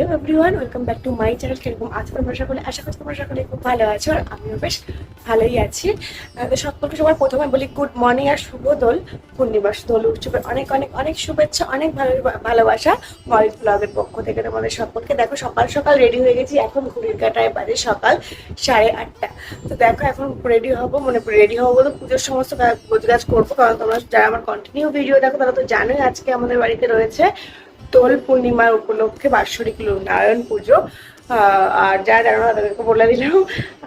Hello everyone welcome back to my channel কীরকম আছো তোমরা সকলে আশা করছি তোমরা সকলে খুব ভালো আছো আর আমিও বেশ ভালোই আছি। সকলকে সবার প্রথমে বলি গুড মর্নিং আর শুভ দোল। পূর্ণিমাস দোল উৎসবের অনেক অনেক অনেক শুভেচ্ছা, অনেক ভালো, ভালোবাসা মরিস ব্লগের পক্ষ থেকে তোমাদের সকলকে। দেখো, সকাল সকাল রেডি হয়ে গেছি। এখন ঘুরির কাটায় বাজে সকাল সাড়ে আটটা। তো দেখো, এখন রেডি হব মানে রেডি হব বলতে পুজোর সমস্ত গাছ করব। কারণ তোমরা যারা আমার কন্টিনিউ ভিডিও দেখো, তারা তো জানোই আজকে আমাদের বাড়িতে রয়েছে দোল পূর্ণিমার উপলক্ষে বাৎসরিক নারায়ণ পুজো। আর যারা জানো না, তাদেরকে বলে দিলাম।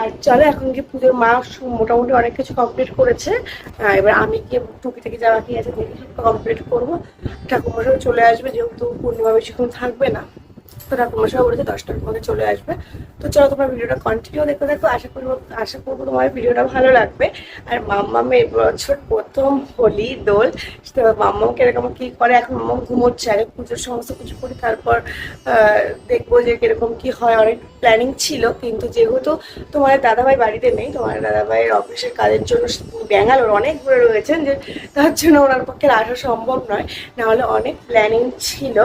আর চলো, এখন কি পুজোর মা মোটামুটি অনেক কিছু কমপ্লিট করেছে। এবার আমি গিয়ে টুকি থেকে যাওয়া কি আছে কমপ্লিট করব। ঠাকুর চলে আসবে, যেহেতু পূর্ণিমা বেশিক্ষণ থাকবে না। তো ঠাকুরমশাই বলেছে, দশটার মধ্যে চলে আসবে। তো চলো তোমার ভিডিওটা কন্টিনিউ দেখো দেখো আশা করব আশা করব তোমার ভিডিওটা ভালো লাগবে। আর মাম্মাম এবছর প্রথম হোলি দোল। তো মাম্মাম কীরকম কি করে? এখন মাম্মাম ঘুমোচ্ছে, আগে পুজোর সমস্ত কিছু করি, তারপর দেখব যে কীরকম কি হয়। অনেক প্ল্যানিং ছিল, কিন্তু যেহেতু তোমার দাদাভাই বাড়িতে নেই তোমার দাদাভাইয়ের অফিসের কাজের জন্য ব্যাঙ্গালোর অনেক ঘুরে রয়েছেন, যে তার জন্য ওনার পক্ষে আসা সম্ভব নয়। নাহলে অনেক প্ল্যানিং ছিল।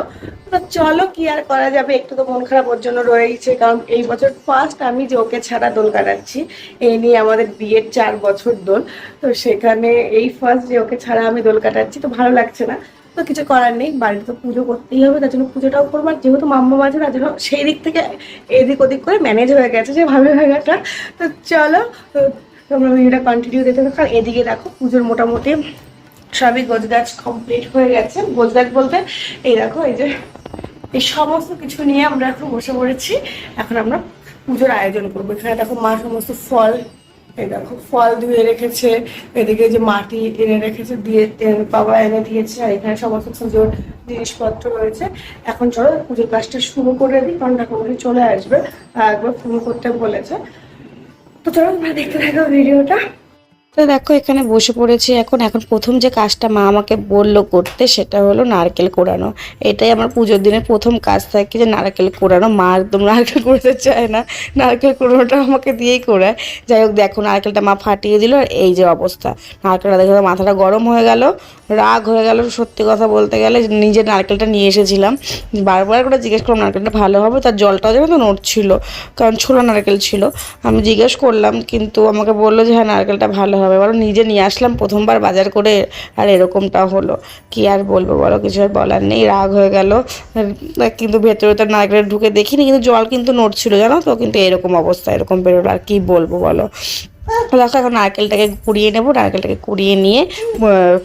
তো চলো কি আর করা যাবে? একটু তো মন খারাপ ওর জন্য রয়েছে কারণ এই বছর ফার্স্ট আমি যে ওকে ছাড়া দোল কাটাচ্ছি এই নিয়ে আমাদের বিয়ের চার বছর দোল। তো সেখানে এই ফার্স্ট যে ওকে ছাড়া আমি দোল কাটাচ্ছি, তো ভালো লাগছে না। তো কিছু করার নেই, বাড়িতে তো পুজো করতেই হবে, তার জন্য পুজোটাও করব। আর যেহেতু মাম্মা আছে তার জন্য সেই দিক থেকে এদিক ওদিক করে ম্যানেজ হয়ে গেছে যে ভাবে হয়ে গেছে তো চলো তোমরা ভিডিওটা কন্টিনিউ দেখতে থাকো। এদিকে দেখো, পুজোর মোটামুটি সবই গোছগাছ কমপ্লিট হয়ে গেছে। গোছগাছ বলতে, এই দেখো, এই যে এই সমস্ত কিছু নিয়ে আমরা এখন বসে পড়েছি। এখন আমরা পুজোর আয়োজন করব। এখানে দেখো মা সমস্ত ফল, এই দেখো ফল ধুয়ে রেখেছে। এদিকে যে মাটি এনে রেখেছে, দিয়ে বাবা এনে দিয়েছে, আর এখানে সমস্ত পুজোর জিনিসপত্র রয়েছে। এখন চলো পুজোর কাজটা শুরু করে দিই, কারণ ঠাকুরমশাই চলে আসবে একবার ফোন করতে বলেছে। তো চলো তোমরা দেখতে থাকো ভিডিওটা। তো দেখো, এখানে বসে পড়েছি এখন। এখন প্রথম যে কাজটা মা আমাকে বলল করতে, সেটা হলো নারকেল কোড়ানো এটাই আমার পুজোর দিনের প্রথম কাজ থাকে যে নারকেল কোড়ানো মা একদম নারকেল কোড়াতে চায় না। নারকেল কোড়ানোটা আমাকে দিয়েই কোড়ায় যাই হোক, দেখো, নারকেলটা মা ফাটিয়ে দিল এই যে অবস্থা। নারকেলটা দেখে, মাথাটা গরম হয়ে গেল, রাগ হয়ে গেল, সত্যি কথা বলতে গেলে। নিজের নারকেলটা নিয়ে এসেছিলাম। বারবার করে জিজ্ঞেস করলাম, নারকেলটা ভালো হবে? তার জলটাও যেন তো নড়ছিল, কারণ ছোলা নারকেল ছিল। আমি জিজ্ঞেস করলাম, কিন্তু আমাকে বলল যে হ্যাঁ নারকেলটা ভালো হবে। বলো, নিজে নিয়ে আসলাম প্রথমবার বাজার করে আর এরকমটা হলো। কি আর বলব বলো, কিছু আর বলার নেই, রাগ হয়ে গেল। কিন্তু ভেতরে তো নারকেল ঢুকে দেখিনি, কিন্তু জল কিন্তু নড়ছিল, জানো তো? কিন্তু এরকম অবস্থা, এরকম বেরোলো আর কি বলব বলো? দেখো এখন নারকেলটাকে কুড়িয়ে নেব। নারকেলটাকে কুড়িয়ে নিয়ে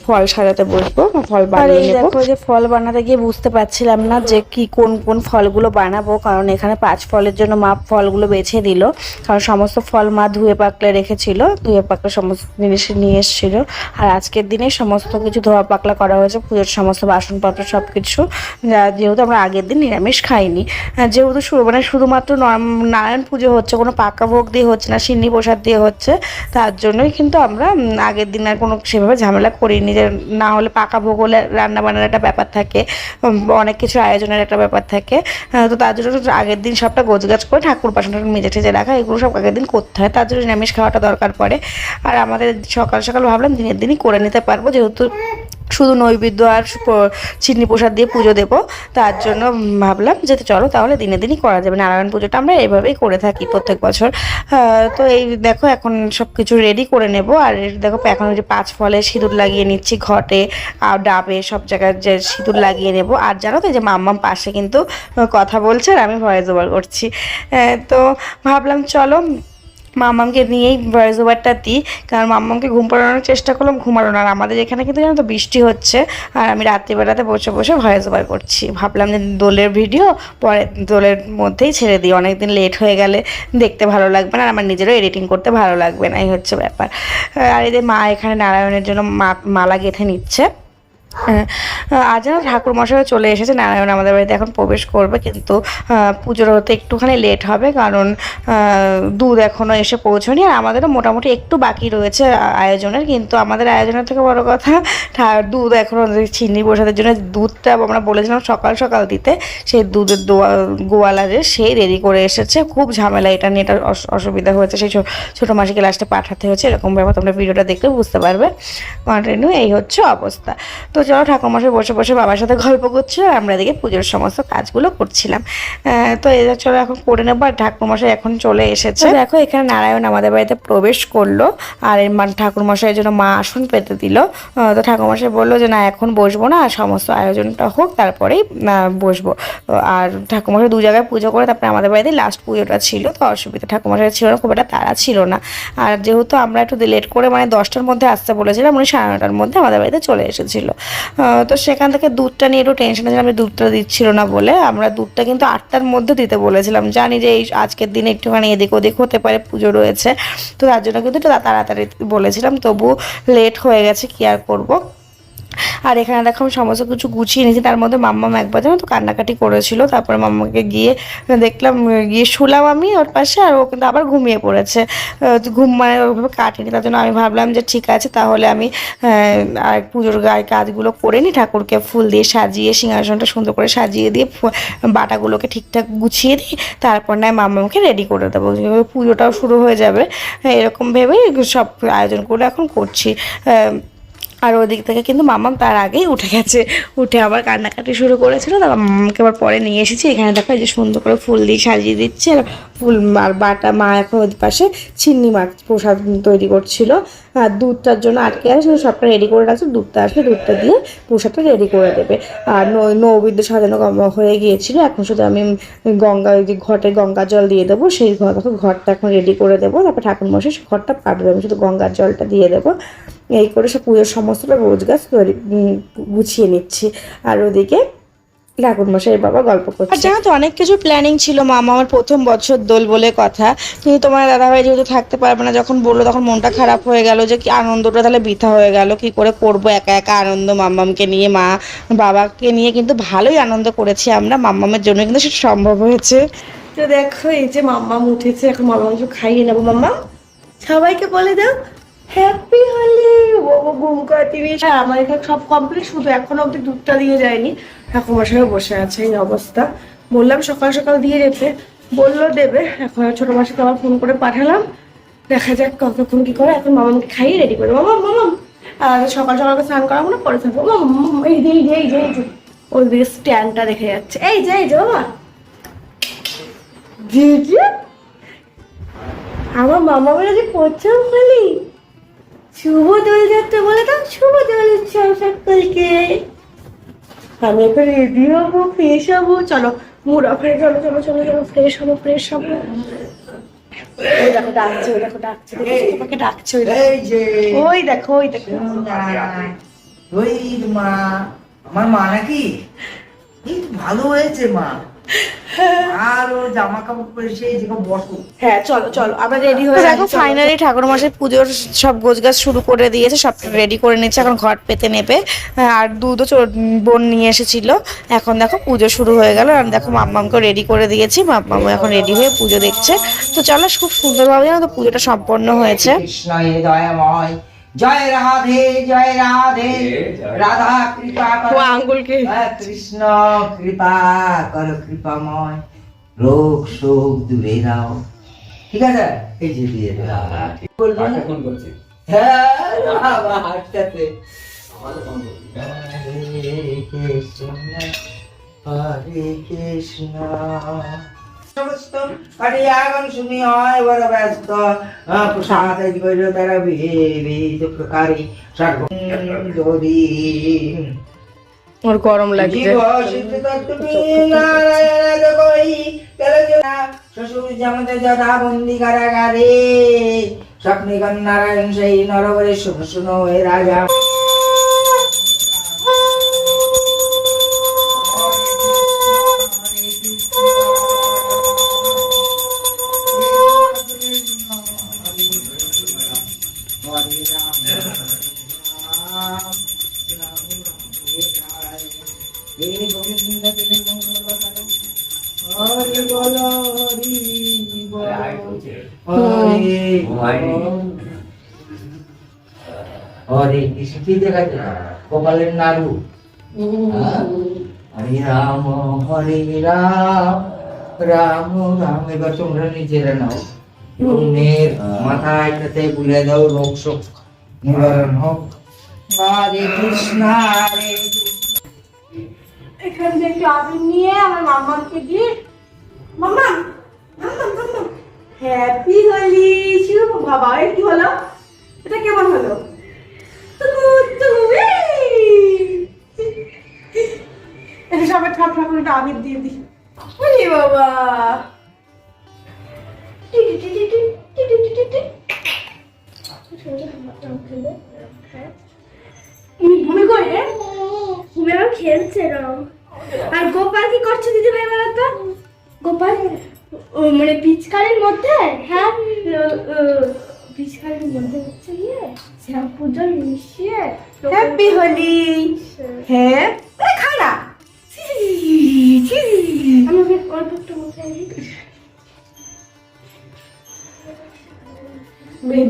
ফল সাজাতে বসবো। ফল বানিয়ে নেব। যে ফল বানাতে গিয়ে বুঝতে পারছিলাম না যে কি কোন কোন ফলগুলো বানাবো। কারণ এখানে পাঁচ ফলের জন্য মা ফলগুলো বেছে দিল। কারণ সমস্ত ফল মা ধুয়ে পাকলে রেখেছিল ধুয়ে পাকলে সমস্ত জিনিস নিয়ে এসেছিল। আর আজকের দিনে সমস্ত কিছু ধোয়া পাকলা করা হয়েছে পুজোর সমস্ত বাসনপত্র সব কিছু যেহেতু আমরা আগের দিন নিরামিষ খাইনি যেহেতু শুরু মানে শুধুমাত্র নর্ম- নারায়ণ পুজো হচ্ছে কোনো পাকা ভোগ দিয়ে হচ্ছে না সিন্নি প্রসাদ দিয়ে হচ্ছে। তার জন্যই কিন্তু আমরা আগের দিন আর কোনো সেভাবে ঝামেলা করিনি যে না হলে পাকা ভোগ হলে রান্না বান্নার একটা ব্যাপার থাকে অনেক কিছু আয়োজনের একটা ব্যাপার থাকে। তো তার জন্য আগের দিন সবটা গোজগাছ করে ঠাকুর বাসন মেজে ঠেজে রাখা, এগুলো সব আগের দিন করতে হয়। তার জন্য নিরামিষ খাওয়াটা দরকার পড়ে। আর আমাদের সকাল সকাল ভাবলাম দিনের দিনই করে নিতে পারব, যেহেতু শুধু নৈবেদ্য আর চিনি প্রসাদ দিয়ে পুজো দেবো। তার জন্য ভাবলাম যে চলো তাহলে দিনে দিনই করা যাবে। নারায়ণ পুজোটা আমরা এভাবেই করে থাকি প্রত্যেক বছর। তো এই দেখো এখন সব কিছু রেডি করে নেব। আর দেখো এখন যে পাঁচ ফলে সিঁদুর লাগিয়ে নিচ্ছি ঘটে। আর ডাবে সব জায়গায় যে সিঁদুর লাগিয়ে নেব। আর জানো তো যে মাম্মাম পাশে কিন্তু কথা বলছে আর আমি ভয়েস ওভার করছি। আহ, তো ভাবলাম চলো মাম্মামকে নিয়েই ভয়েস ওভারটা দিই, কারণ মাম্মামকে ঘুম পাড়ানোর চেষ্টা করলাম ঘুমানো আর আমাদের এখানে কিন্তু জানো তো বৃষ্টি হচ্ছে, আর আমি রাত্রিবেলাতে বসে বসে ভয়েস ওভার করছি। ভাবলাম যে দোলের ভিডিও পরে দোলের মধ্যেই ছেড়ে দিই, অনেকদিন লেট হয়ে গেলে দেখতে ভালো লাগবে না, আর আমার নিজেরও এডিটিং করতে ভালো লাগবে না, এই হচ্ছে ব্যাপার। আর যে মা এখানে নারায়ণের জন্য মা- মালা গেঁথে নিচ্ছে। আজ যেন ঠাকুর মশাই চলে এসেছে, নারায়ণ আমাদের বাড়িতে এখন প্রবেশ করবে, কিন্তু পুজোর হতে একটুখানি লেট হবে, কারণ দুধ এখনও এসে পৌঁছনি আর আমাদেরও মোটামুটি একটু বাকি রয়েছে আয়োজনের, কিন্তু আমাদের আয়োজনের থেকে বড় কথা দুধ এখনও চিনি প্রসাদের জন্য দুধটা আমরা বলেছিলাম সকাল সকাল দিতে, সেই দুধের গোয়ালা যে সেই দেরি করে এসেছে, খুব ঝামেলা এটা নিয়ে, এটা অসুবিধা হয়েছে, সেই ছোটো মাসিকে লাস্টে পাঠাতে হয়েছে, এরকম ব্যাপার, তোমরা ভিডিওটা দেখলে বুঝতে পারবে। কন্টিনিউ এই হচ্ছে অবস্থা। তো চলো ঠাকুরমশাই বসে বসে বাবার সাথে গল্প করছিল আমরা এদিকে পুজোর সমস্ত কাজগুলো করছিলাম। তো যে চলো এখন করে নেব, আর ঠাকুরমশাই এখন চলে এসেছে। দেখো, এখানে নারায়ণ আমাদের বাড়িতে প্রবেশ করল, আর এই মা ঠাকুরমশাইয়ের জন্য মা আসন পেতে দিল। তো ঠাকুরমশাই বলল যে, না, এখন বসবো না, আর সমস্ত আয়োজনটা হোক, তারপরেই বসবো। আর ঠাকুরমশাই দু জায়গায় পুজো করে, তারপরে আমাদের বাড়িতে লাস্ট পুজোটা ছিল, তো অসুবিধা। ঠাকুরমশাই ছিল না, খুব একটা তাড়া ছিল না। আর যেহেতু আমরা একটু লেট করে মানে দশটার মধ্যে আসতে বলেছিলাম, উনি সাড়ে নটার মধ্যে আমাদের বাড়িতে চলে এসেছিল। তো সেখান থেকে দুধটা নিয়ে একটু টেনশনে আমি দুধটা দিচ্ছিল না বলে। আমরা দুধটা কিন্তু আটটার মধ্যে দিতে বলেছিলাম। জানি যে এই আজকের দিনে একটুখানি এদিক ওদিক হতে পারে, পুজো রয়েছে। তো তার জন্য কিন্তু তাড়াতাড়ি বলেছিলাম তবু লেট হয়ে গেছে, কি আর করব? আর এখানে দেখো আমি সমস্ত কিছু গুছিয়ে নিয়েছি। তার মধ্যে মাম্মাম একবার যেন তো কান্নাকাটি করেছিল। তারপরে মাম্মাকে গিয়ে দেখলাম, গিয়ে শুলাম আমি ওর পাশে আর ও কিন্তু আবার ঘুমিয়ে পড়েছে। ঘুম মানে ওইভাবে কাটেনি। তার জন্য আমি ভাবলাম যে ঠিক আছে, তাহলে আমি আর পুজোর গায়ে কাজগুলো করে নিই। ঠাকুরকে ফুল দিয়ে সাজিয়ে, সিংহাসনটা সুন্দর করে সাজিয়ে দিয়ে বাটাগুলোকে ঠিকঠাক গুছিয়ে দিই। তারপর নয় মাম্মাকে রেডি করে দেবো। পুজোটাও শুরু হয়ে যাবে। এরকম ভেবেই সব আয়োজন করে এখন করছি। আর ওদিক থেকে কিন্তু মামাম তার আগেই উঠে গেছে। উঠে আবার কান্নাকাটি শুরু করেছিল, তারপর মামাকে আবার পরে নিয়ে এসেছি। এখানে দেখো যে সুন্দর করে ফুল দিয়ে সাজিয়ে দিচ্ছে, আর ফুল আর বাটা মা এখন ওই পাশে চিন্নি মাছ প্রসাদ তৈরি করছিল। আর দুধটার জন্য আটকে আছে সবটা রেডি করে রাখছে, দুধটা আসলে দুধটা দিয়ে প্রসাদটা রেডি করে দেবে। আর নৈবেদ্য সাজানো হয়ে গিয়েছিল। এখন শুধু আমি গঙ্গা, ওই যে ঘটে গঙ্গা জল দিয়ে দেবো, সেই ঘর ঘরটা এখন রেডি করে দেবো। তারপর ঠাকুর মশাই ঘরটা পাঠবে, আমি শুধু গঙ্গার জলটা দিয়ে দেবো। এই করে সব পুজোর সমস্তটা রোজ গাছ তৈরি গুছিয়ে নিচ্ছি। আর ওদিকে ঠাকুর মশাই বাবা গল্প করছে। আর জানো তো অনেক কিছু প্ল্যানিং ছিল মামা আমার প্রথম বছর দোল বলে কথা। কিন্তু তোমার দাদাভাই যেহেতু থাকতে পারবে না যখন বলল তখন মনটা খারাপ হয়ে গেল যে কি আনন্দটা তাহলে বৃথা হয়ে গেল কি করে করব একা একা আনন্দ মাম্মামকে নিয়ে মা বাবাকে নিয়ে। কিন্তু ভালোই আনন্দ করেছি আমরা মাম্মামের জন্য কিন্তু সেটা সম্ভব হয়েছে। তো দেখো এই যে মাম্মাম উঠেছে এখন মাম্মা কিছু খাইয়ে নেব। মাম্মা সবাইকে বলে দাও হ্যাপি হলি বাবা ঘুম কাটিনি আমার এখানে সব কমপ্লিট শুধু এখনও অব্দি দুধটা দিয়ে যায়নি। ঠাকুমার বসে আছে এই অবস্থা। বললাম সকাল সকাল দিয়ে যেতে বলল দেবে। এখন ছোট মাসিকে আবার ফোন করে পাঠালাম। দেখা যাক কতক্ষণ কি করে। এখন মামাকে খাইয়ে রেডি করে। মামা মামাম আর সকাল সকাল স্নান করাবো না পরে থাকব মামা মামা, এই যে এই যে এই যে এই যে। ওই দিকে স্ট্যান্ডটা দেখে যাচ্ছে। এই যে এই যে বাবা জিজু আমার মামা বলে যে প্রথম হলি শুভ দোল যাত্রা বলে দাও শুভ দোল উৎসব সকলকে। আমি এখন রেডি হব ফ্রেশ হব। চলো মুড অফ চলো চলো চলো চলো ফ্রেশ হব ফ্রেশ হব। ওই দেখো ডাকছে ওই দেখো ডাকছে দেখেছ? তোমাকে ডাকছে ওই দেখো। যে। ওই দেখো ওই দেখো। ওই মা আমার মা নাকি? ভালো হয়েছে মা। হ্যাঁ চলো চলো আমরা রেডি হয়ে দেখো ফাইনালি ঠাকুর মশাই পুজোর সব গোছগাছ শুরু করে দিয়েছে সব রেডি করে নিচ্ছে এখন ঘট পেতে নেবে। আর দুধও বোন নিয়ে এসেছিল। এখন দেখো পুজো শুরু হয়ে গেল আর দেখো মাম্মামকে রেডি করে দিয়েছি মাম্মাম এখন রেডি হয়ে পুজো দেখছে। তো চলো খুব সুন্দরভাবে জানো তো পুজোটা সম্পন্ন হয়েছে। দয়াময় জয় রাধে জয় রাধে। রাধা। কৃপা করো। আঙ্গুলকে। কৃষ্ণ কৃপা কর কৃপাময়। রোগ শোক দূরে দাও। ঠিক আছে? এই যে দিয়ে দাও। বলব না? ফোন করছি হ্যাঁ বাবা ফোন করছি হরে কৃষ্ণ হরে কৃষ্ণ। সমস্ত হরিয়াগম শুনি হয় বড় ব্যস্ত প্রসাদ করিল তারা বিবিধ প্রকারী সর্ব দরি ওর গরম লাগছে। জীব নারায়ণ শ্বশুর জামতে যথা বন্দি কারাগারে। স্বপ্নে নারায়ণ সেই নরবরে শুনো শুনো রাজা। কপালের নাড়ু হ্যাঁ? রাম হরে রাম রাম রাম এবার তোমরা নিজেরা নাও মাথায় বুলে দাও রোগ শোক নিবারণ হোক। হরে কৃষ্ণ, হরে এখান থেকে নিয়ে আমার mamma mamma happy Holi Shiv Baba এর কি হলো? এটা কেমন হলো? এটা সবাই ঠাপ ঠাপ আবির দিয়ে দিই। বাবা। তুমি করে ঘুমে আবার খেলছে রং। আর গোপাল কি করছে দিদি ভাই বলো গোপাল মানে পিচকারির মধ্যে হ্যাঁ পিচকারির মধ্যে হচ্ছে ইয়ে শ্যাম্পু জল মিশিয়ে হ্যাপি হোলি হ্যাঁ আরে খা না ছি, ছি, ছি। আমাকে অল্প একটু মশাই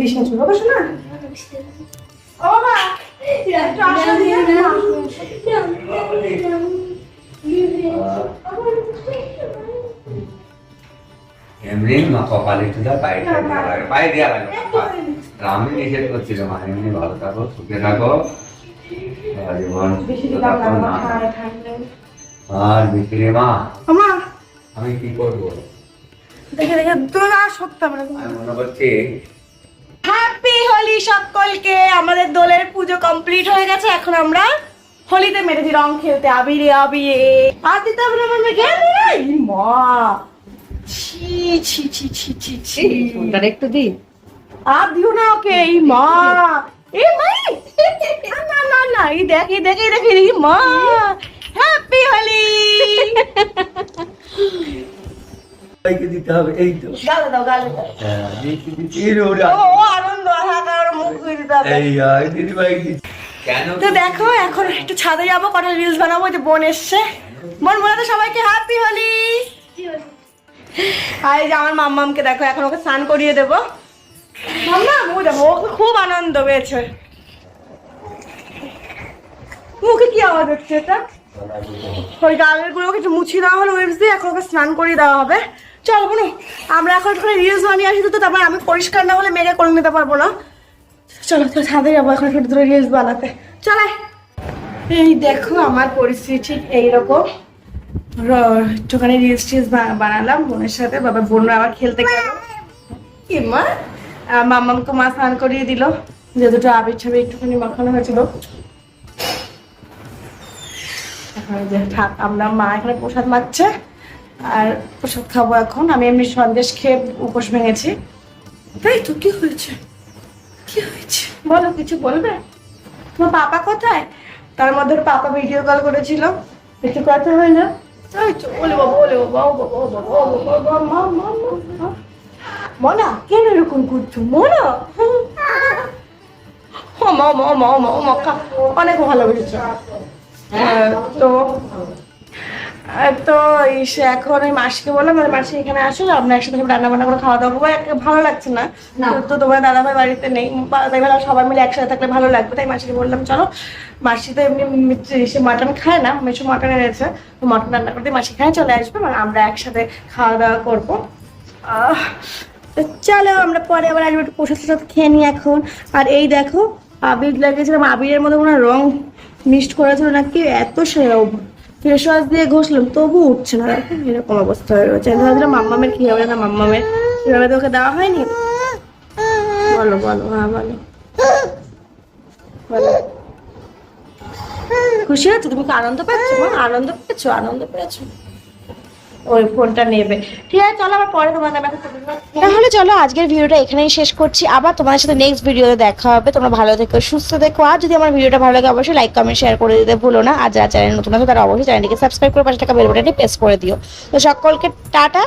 দিস না চলো বাবা দিয়ে এমনি মা কপালে একটু পায়ে লাগে পায়ে দেওয়া লাগে আমি নিষেধ করছিল মা এমনি ভালো থাকো সুখে থাকো আর বেশি রে মা আমি কি করব? দেখে দেখে তোর সত্যি আমরা মনে করছি হ্যাপি হোলি সকলকে। আমাদের দোলের পুজো কমপ্লিট হয়ে গেছে। এখন আমরা হোলিতে মেরেছি রং খেলতে আবিরে আবিরে। আর দিতে হবে না আমার মেয়েকে মা। ছি ছি ছি ছি ছি ছি। একটু দি। আর দিও না ওকে এই মা। এই মাই না না না এই দেখ এই দেখ এই দেখ এই মা। হ্যাপি হোলি সবাইকে দিতে হবে এই তো। গালে দাও গালে দাও। দিচ্ছি, দিচ্ছি, এই রে, ওরে। ও ও আনন্দ হাতে ওর মুখ ধুয়ে দিতে হবে। এই আর দিদি। ভাই দিচ্ছি। কেন তো দেখো এখন একটু ছাদে যাব কটা রিলস বানাবো যে বোন এসছে। বোন বলে সবাইকে হ্যাপি হোলি আর এই যে আমার মাম্মামকে দেখো এখন ওকে স্নান করিয়ে দেবো। মাম্মাম ও দেখো ওকে খুব আনন্দ পেয়েছে। মুখে কি আওয়াজ হচ্ছে এটা? ওই গালেরগুলো কিছু মুছিয়ে দেওয়া হলো ওয়েবস দিয়ে এখন ওকে স্নান করিয়ে দেওয়া হবে। চল বোনো আমরা এখন একটু রিলস বানিয়ে আসি তো তারপর আমি পরিষ্কার না হলে মেরে করে নিতে পারব না। চলো তো ছাদে যাব এখন একটু ধরে রিলস বানাতে। চলে এই দেখো আমার পরিস্থিতি ঠিক এইরকম। একটুখানি রিলস টিলস বানালাম বোনের সাথে বাবা বোনরা আবার খেলতে গেল। কি মা? আহ, মাম্মামকে মা স্নান করিয়ে দিল যে দুটো আবির ছবি একটুখানি মাখানো হয়েছিল। এখন আমরা মা এখানে প্রসাদ মাখছে আর প্রসাদ খাব এখন। আমি এমনি সন্দেশ খেয়ে উপোস ভেঙেছি। তাই তো কি হয়েছে? কি হয়েছে? বলো কিছু বলবে? তোমার পাপা কোথায়? তার মধ্যে পাপা ভিডিও কল করেছিল। কিছু কথা হয় না? তাই তো বলে বাবা বলে বাবা ও বাবা ও বাবা ও বাবা মা মা মা, মা মনা কেন এরকম করছ? মনা! ও মা মা মা মা মা কা- অনেক ভালোবেসেছে। আহ, তো তো এই সে এখন ওই মাসিকে বললাম মানে মাসি এখানে আসো আমরা একসাথে রান্না বান্না করে খাওয়া দাওয়া করব। ভালো লাগছে না। তো- তোমার দাদা ভাই বাড়িতে নেই। তাই সবাই মিলে একসাথে থাকলে ভালো লাগবে। তাই মাসিকে বললাম চলো। মাসি তো এমনি সে মাটন খায় না মেশো মাটন এনেছে তো মাটন রান্না করতে মাসি খায় চলে আসবে মানে আমরা একসাথে খাওয়া দাওয়া করব। তো চলো আমরা পরে আবার আসব একটু প্রসাদ টসাদ খেয়ে নিই এখন। আর এই দেখো আবির লাগিয়েছিলাম আবিরের মধ্যে কোনো রং মিক্সড করেছিল নাকি? এত ফেস ওয়াশ দিয়ে ঘষলাম তবু উঠছে না। এরকম অবস্থা হয়ে রয়েছে। আমি ভাবছিলাম মাম্মামের কি হবে না মাম্মামের? কীভাবে তোকে দেওয়া হয়নি? বলো বলো হ্যাঁ বলো। বলো। খুশি হচ্ছে তুমি কি আনন্দ পাচ্ছ? আনন্দ পেয়েছ? আনন্দ পেয়েছ? ওই ফোনটা নেবে। ঠিক আছে, চলো আবার পরে তাহলে চলো, আজকের ভিডিওটা এখানেই শেষ করছি। আবার তোমাদের সাথে নেক্সট ভিডিওতে দেখা হবে। তোমরা ভালো থেকো, সুস্থ দেখো আর যদি আমার ভিডিওটা ভালো লাগে, অবশ্যই লাইক কমেন্ট শেয়ার করে দিতে ভুলো না। আর যারা চ্যানেল নতুন আছে, তারা অবশ্যই চ্যানেলটিকে সাবস্ক্রাইব করে পাশে টাকা বেল প্রেস করে দিও। তো সকলকে টাটা।